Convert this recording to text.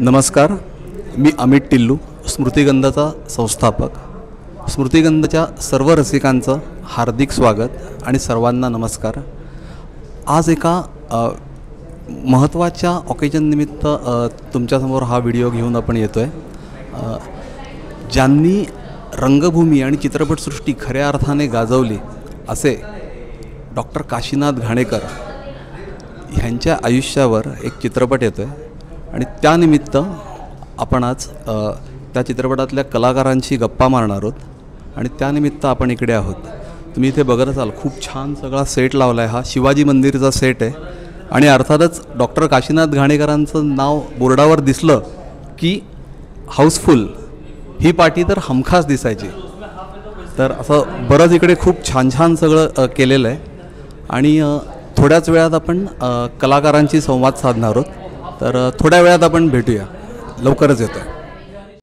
नमस्कार मी अमित टिल्लू स्मृतिगंधाचा संस्थापक. स्मृतिगंधाच्या सर्व रसिकांचं हार्दिक स्वागत आणि सर्वांना नमस्कार. आज एका महत्त्वाच्या ऑकेजननिमित्त तुमच्यासमोर हा व्हिडिओ घेऊन आपण येतो आहे ज्यांनी रंगभूमी आणि चित्रपटसृष्टी खऱ्या अर्थाने गाजवली असे डॉक्टर काशीनाथ घाणेकर ह्यांच्या आयुष्यावर एक चित्रपट येतो आहे आणि त्यानिमित्त आपण आज त्या चित्रपटातल्या कलाकारांशी गप्पा मारणार आहोत. आणि त्यानिमित्त आपण इकडे आहोत. तुम्ही इथे बघत असाल खूप छान सगळा सेट लावला आहे हा. शिवाजी मंदिरचा सेट आहे. आणि अर्थातच डॉक्टर काशीनाथ घाणेकरांचं नाव बोर्डावर दिसलं की हाऊसफुल. ही पार्टी तर हमखास दिसायची. तर असं बरंच इकडे खूप छान छान सगळं केलेलं आहे. आणि थोड्याच वेळात आपण कलाकारांशी संवाद साधणार आहोत. तर थोड्या वेळात आपण भेटूया. लवकरच येतो आहे